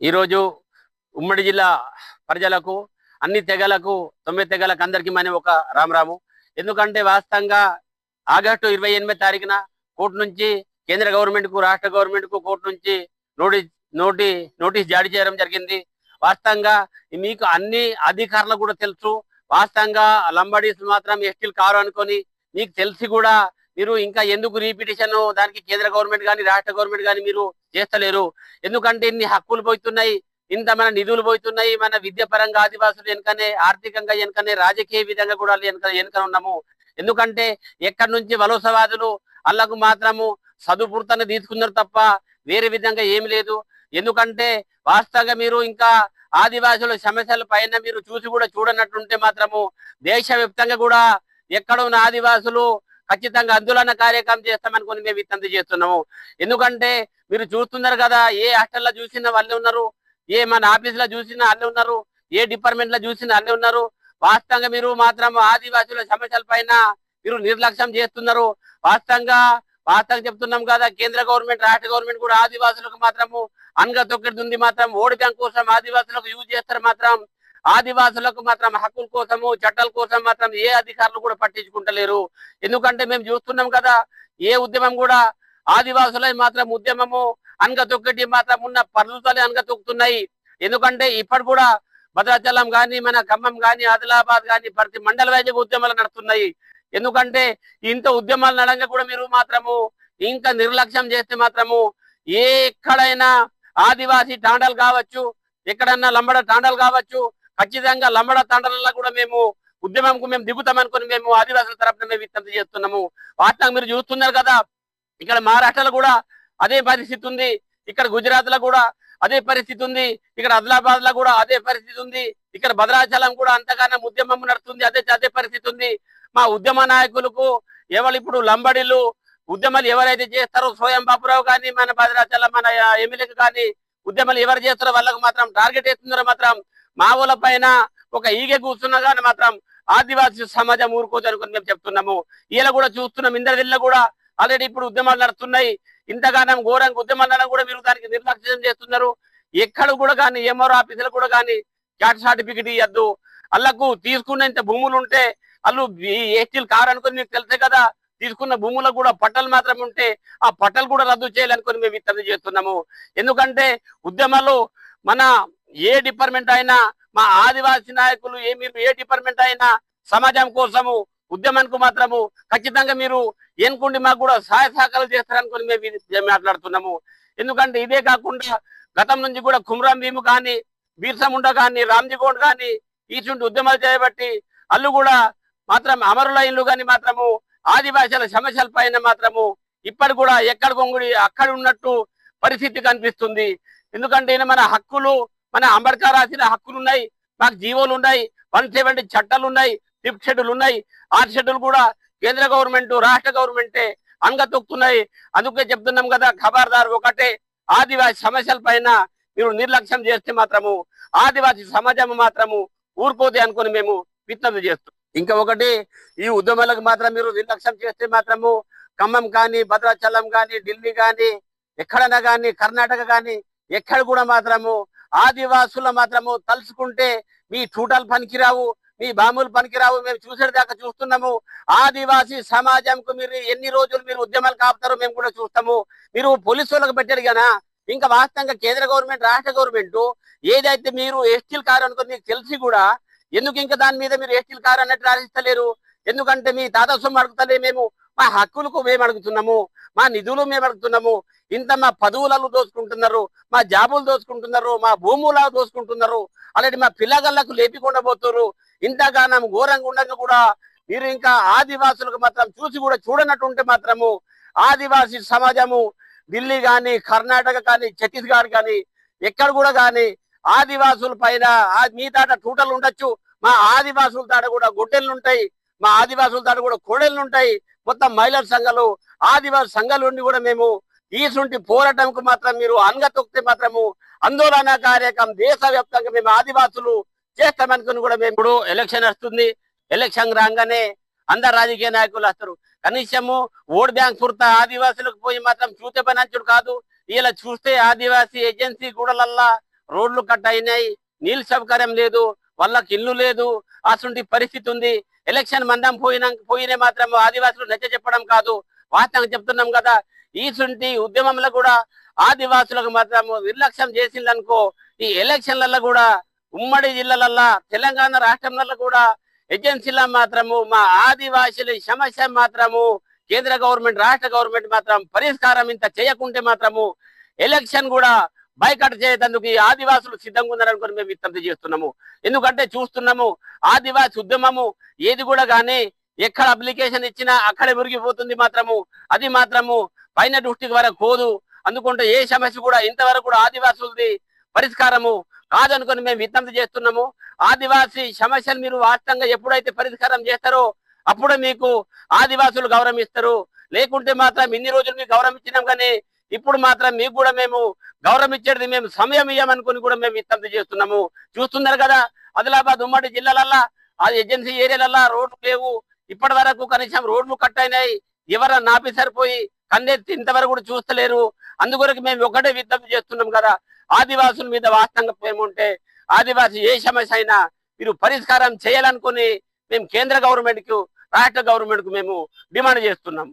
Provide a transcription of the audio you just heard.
ఈరోజు ఉమ్మడి జిల్లా ప్రజలకు అన్ని తెగలకు తొమ్మిది తెగలకు అందరికీ మన ఒక రామరాము. ఎందుకంటే వాస్తవంగా ఆగస్టు ఇరవై ఎనిమిది తారీఖున కోర్టు నుంచి కేంద్ర గవర్నమెంట్కు రాష్ట్ర గవర్నమెంట్కు కోర్టు నుంచి నోటీస్ నోటి నోటీస్ జారీ చేయడం జరిగింది. వాస్తవంగా మీకు అన్ని అధికారులకు కూడా తెలుసు. వాస్తవంగా లంబడీస్ మాత్రం ఎస్టీలు కారు అనుకొని మీకు తెలిసి కూడా మీరు ఇంకా ఎందుకు రీపిటిషన్ దానికి కేంద్ర గవర్నమెంట్ కానీ రాష్ట్ర గవర్నమెంట్ కానీ మీరు చేస్తలేరు. ఎందుకంటే ఇన్ని హక్కులు పోతున్నాయి ఇంత మన నిధులు పోతున్నాయి మన విద్య పరంగా ఆదివాసులు వెనుకనే ఆర్థికంగా వెనుకనే రాజకీయ విధంగా కూడా వెనుక వెనుక ఉన్నాము. ఎందుకంటే ఎక్కడి నుంచి వలసవాదులు అల్లకు మాత్రము చదువుపూర్తన తీసుకున్నారు తప్ప వేరే విధంగా ఏమి లేదు. ఎందుకంటే వాస్తవంగా మీరు ఇంకా ఆదివాసుల సమస్యల పైన మీరు చూసి కూడా చూడనట్టుంటే మాత్రము దేశవ్యాప్తంగా కూడా ఎక్కడ ఉన్న ఆదివాసులు ఖచ్చితంగా ఆందోళన కార్యక్రమం చేస్తామనుకుని మేము విత్తంత చేస్తున్నాము. ఎందుకంటే మీరు చూస్తున్నారు కదా ఏ హాస్టల్లో చూసినా వాళ్ళే ఉన్నారు ఏ మన ఆఫీసులో చూసినా వాళ్ళే ఉన్నారు ఏ డిపార్ట్మెంట్లో చూసినా వాళ్ళే ఉన్నారు. వాస్తవంగా మీరు మాత్రం ఆదివాసుల సమస్యల పైన మీరు నిర్లక్ష్యం చేస్తున్నారు. వాస్తవంగా వాస్తవంగా చెప్తున్నాం కదా కేంద్ర గవర్నమెంట్ రాష్ట్ర గవర్నమెంట్ కూడా ఆదివాసులకు మాత్రము అనగా తొక్కిది మాత్రం ఓడి బ్యాంక్ కోసం ఆదివాసులకు యూజ్ చేస్తారు మాత్రం. ఆదివాసులకు మాత్రం హక్కుల కోసము చట్టాల కోసం మాత్రం ఏ అధికారులు కూడా పట్టించుకుంటలేరు. ఎందుకంటే మేము చూస్తున్నాం కదా ఏ ఉద్యమం కూడా ఆదివాసులై మాత్రం ఉద్యమము అనగతొక్కటి మాత్రం ఉన్న పర్వతాలే అనగతొక్కుతున్నాయి ఎందుకంటే ఇప్పటి కూడా భద్రాచలం కానీ మన ఖమ్మం కానీ ఆదిలాబాద్ గాని ప్రతి మండల వైద్య ఉద్యమాలు నడుస్తున్నాయి. ఎందుకంటే ఇంత ఉద్యమాలు నడంగా కూడా మీరు మాత్రము ఇంకా నిర్లక్ష్యం చేస్తే మాత్రము ఏ ఎక్కడైనా ఆదివాసీ తాండాలు కావచ్చు ఎక్కడన్నా లంబడ తాండాలు కావచ్చు ఖచ్చితంగా లంబడ తాండాలలో కూడా మేము ఉద్యమంకు మేము దిగుతామనుకుని మేము ఆదివాసుల తరఫున మేము విజ్ఞప్తి చేస్తున్నాము. వాస్తవంగా మీరు చూస్తున్నారు కదా ఇక్కడ మహారాష్ట్రలో కూడా అదే పరిస్థితి ఉంది ఇక్కడ గుజరాత్లో కూడా అదే పరిస్థితి ఉంది ఇక్కడ ఆదిలాబాద్లో కూడా అదే పరిస్థితి ఉంది ఇక్కడ భద్రాచలం కూడా అంతగానో ఉద్యమం నడుస్తుంది అదే అదే పరిస్థితి ఉంది. మా ఉద్యమ నాయకులకు ఎవరు ఇప్పుడు లంబడిలు ఉద్యమాలు ఎవరైతే చేస్తారో స్వయం బాపురావు కానీ మన భద్రాచలం మన ఎమ్మెల్యేకి కానీ ఉద్యమాలు ఎవరు చేస్తారో వాళ్ళకు మాత్రం టార్గెట్ వేస్తున్నారో మాత్రం మా ఊళ్ళ పైన ఒక ఈగ కూర్చున్నగానే మాత్రం ఆదివాసీ సమాజం ఊరుకోదు అనుకుని మేము చెప్తున్నాము. ఇలా కూడా చూస్తున్నాం. ఇంద్రదిల్ల కూడా ఆల్రెడీ ఇప్పుడు ఉద్యమాలు నడుస్తున్నాయి. ఇంతగానం ఘోరంగా ఉద్యమాలు నడడం కూడా మీరు దానికి నిర్లక్ష్యం చేస్తున్నారు. ఎక్కడ కూడా కానీ ఎంఆర్ ఆఫీసులు కూడా కానీ క్యాట్ సర్టిఫికెట్ ఇవ్వద్దు వాళ్ళకు తీసుకున్నంత భూములు ఉంటే వాళ్ళు ఎస్టీలు కారు అనుకుని మీకు తెలిసే కదా తీసుకున్న భూములకు కూడా పట్టలు మాత్రం ఉంటే ఆ పట్టలు కూడా రద్దు చేయాలనుకుని మేము ఇతర చేస్తున్నాము. ఎందుకంటే ఉద్యమాలు మన ఏ డిపార్ట్మెంట్ అయినా మా ఆదివాసీ నాయకులు ఏ మీరు ఏ డిపార్ట్మెంట్ అయినా సమాజం కోసము ఉద్యమానికి మాత్రము ఖచ్చితంగా మీరు ఎన్నుకుండి మాకు కూడా సహాయ సహకారాలు చేస్తారనుకుని మేము మాట్లాడుతున్నాము. ఎందుకంటే ఇదే కాకుండా గతం నుంచి కూడా కుమ్రాం భీము కానీ బీర్సముండ కానీ రామ్జీగౌడ్ కానీ ఈచుంటి ఉద్యమాలు చేయబట్టి అల్లు కూడా మాత్రం అమరుల ఇల్లు కానీ మాత్రము ఆదివాసీల సమస్యల పైన మాత్రము ఇప్పటి కూడా ఎక్కడ కొంగుడి అక్కడ ఉన్నట్టు పరిస్థితి కనిపిస్తుంది. ఎందుకంటే ఈయన మన హక్కులు మన అంబేద్కర్ రాసిన హక్కులు ఉన్నాయి మాకు జీవోలు ఉన్నాయి వన్ సెవెంటీ చట్టాలు ఉన్నాయి ఫిఫ్త్ షెడ్యూల్ ఉన్నాయి. ఆరు షెడ్యూల్ కూడా కేంద్ర గవర్నమెంట్ రాష్ట్ర గవర్నమెంటే అంగతొక్కుతున్నాయి. అందుకే చెప్తున్నాం కదా ఖబర్దార్ ఒకటే ఆదివాసి సమస్యల పైన మీరు నిర్లక్ష్యం చేస్తే మాత్రము ఆదివాసి సమాజం మాత్రము ఊరుకోతే అనుకుని మేము విజ్ఞప్తి చేస్తాం ఇంకా ఒకటి ఈ ఉద్యమాలకు మాత్రం మీరు నిర్లక్ష్యం చేస్తే మాత్రము ఖమ్మం కానీ భద్రాచలం కానీ ఢిల్లీ కానీ ఎక్కడైనా కానీ కర్ణాటక కానీ ఎక్కడ కూడా మాత్రము ఆదివాసుల మాత్రము తలుచుకుంటే మీ చూటాలు పనికిరావు మీ బాములు పనికిరావు మేము చూసేదాకా చూస్తున్నాము. ఆదివాసీ సమాజంకు మీరు ఎన్ని రోజులు మీరు ఉద్యమాలు కాపుతారో మేము కూడా చూస్తాము. మీరు పోలీసు వాళ్ళకి పెట్టారు కదా ఇంకా వాస్తవంగా కేంద్ర గవర్నమెంట్ రాష్ట్ర గవర్నమెంట్ ఏదైతే మీరు ఎస్టీల్ కారు అనుకుని మీకు తెలిసి కూడా ఎందుకు ఇంకా దాని మీద మీరు ఎస్టీల్ కారు అన్నట్టు రాసిస్తలేరు? ఎందుకంటే మీ తాత సొమ్ము అడుగుతలే మేము మా హక్కులకు మేము అడుగుతున్నాము మా నిధులు మేము అడుగుతున్నాము. ఇంత మా పదవులలో దోచుకుంటున్నారు మా జాబులు దోచుకుంటున్నారు మా భూముల దోచుకుంటున్నారు అలాంటి మా పిల్లగళ్ళకు లేపికుండా పోతున్నారు. ఇంతగానం ఘోరంగా ఉండగా కూడా మీరు ఇంకా ఆదివాసులకు మాత్రం చూసి కూడా చూడనట్టు ఉంటే మాత్రము ఆదివాసీ సమాజము ఢిల్లీ కానీ కర్ణాటక కానీ ఛత్తీస్గఢ్ కానీ ఎక్కడ కూడా కానీ ఆదివాసుల పైన మీ తాట టూటలు ఉండొచ్చు మా ఆదివాసుల తాట కూడా గొడ్డెళ్ళు ఉంటాయి మా ఆదివాసుల తాట కూడా కోడెళ్ళు ఉంటాయి. మొత్తం మహిళల సంఘాలు ఆదివాసి సంఘాలు ఉండి కూడా మేము ఈసుంటి పోరాటంకు మాత్రం మీరు అనగ తొక్కితే మాత్రము. ఆందోళన కార్యక్రమం దేశవ్యాప్తంగా మేము ఆదివాసులు చేస్తామనుకుని కూడా మేము ఇప్పుడు ఎలక్షన్ వస్తుంది. ఎలక్షన్ రాగానే అందరు రాజకీయ నాయకులు వస్తారు. కనీసము ఓట్ బ్యాంక్ పూర్త ఆదివాసులకు పోయి మాత్రం చూసే పని కాదు. ఇలా చూస్తే ఆదివాసీ ఏజెన్సీ గూడలల్లా రోడ్లు కట్ అయినాయి. నీళ్ళ సౌకర్యం లేదు. వాళ్ళకి ఇల్లు లేదు. అటువంటి పరిస్థితి ఉంది. ఎలక్షన్ మందం పోయినా పోయిన మాత్రం ఆదివాసులు నచ్చ చెప్పడం కాదు. వాస్తవంగా చెప్తున్నాం కదా ఈసుంటి ఉద్యమంలో కూడా ఆదివాసులకు మాత్రము నిర్లక్ష్యం చేసిందనుకో ఈ ఎలక్షన్లలో కూడా ఉమ్మడి జిల్లాలల్లో తెలంగాణ రాష్ట్రంలో కూడా ఏజెన్సీల మాత్రము మా ఆదివాసుల సమస్య మాత్రము కేంద్ర గవర్నమెంట్ రాష్ట్ర గవర్నమెంట్ మాత్రం పరిష్కారం ఇంత చేయకుంటే మాత్రము ఎలక్షన్ కూడా బైకట్ చేయటందుకు ఈ ఆదివాసులు సిద్ధంగా ఉన్నారనుకుని మేము విజ్ఞప్తి చేస్తున్నాము. ఎందుకంటే చూస్తున్నాము ఆదివాసి ఉద్యమము ఏది కూడా కానీ ఎక్కడ అప్లికేషన్ ఇచ్చినా అక్కడే మురిగిపోతుంది మాత్రము. అది మాత్రము పైన దృష్టికి వరకు కోదు అందుకుంటే ఏ సమస్య కూడా ఇంతవరకు కూడా ఆదివాసులది పరిష్కారము కాదనుకుని మేము విజ్ఞప్తి చేస్తున్నాము. ఆదివాసి సమస్యలు మీరు వాస్తవంగా ఎప్పుడైతే పరిష్కారం చేస్తారో అప్పుడు మీకు ఆదివాసులు గౌరవం ఇస్తారు లేకుంటే మాత్రం ఇన్ని రోజులు మీకు గౌరవం ఇచ్చినాం కానీ ఇప్పుడు మాత్రం మీకు కూడా మేము గౌరవం ఇచ్చేది మేము సమయం ఇయ్యమనుకుని కూడా మేము విజ్ఞప్తి చేస్తున్నాము. చూస్తున్నారు కదా ఆదిలాబాద్ ఉమ్మడి జిల్లాలల్లా ఆ ఏజెన్సీ ఏరియాలల్లా రోడ్లు లేవు. ఇప్పటి వరకు కనీసం రోడ్లు కట్ అయినాయి. ఎవరన్నా నాపి సరిపోయి కన్నెత్తి ఇంతవరకు కూడా చూస్తలేరు. అందుకొరకు మేము ఒకటే విజ్ఞప్తి చేస్తున్నాం కదా ఆదివాసుల మీద వాస్తవంగా ప్రేమ ఆదివాసి ఏ సమస్య అయినా మీరు పరిష్కారం చేయాలనుకుని మేము కేంద్ర గవర్నమెంట్కు రాష్ట్ర గవర్నమెంట్కు మేము డిమాండ్ చేస్తున్నాం.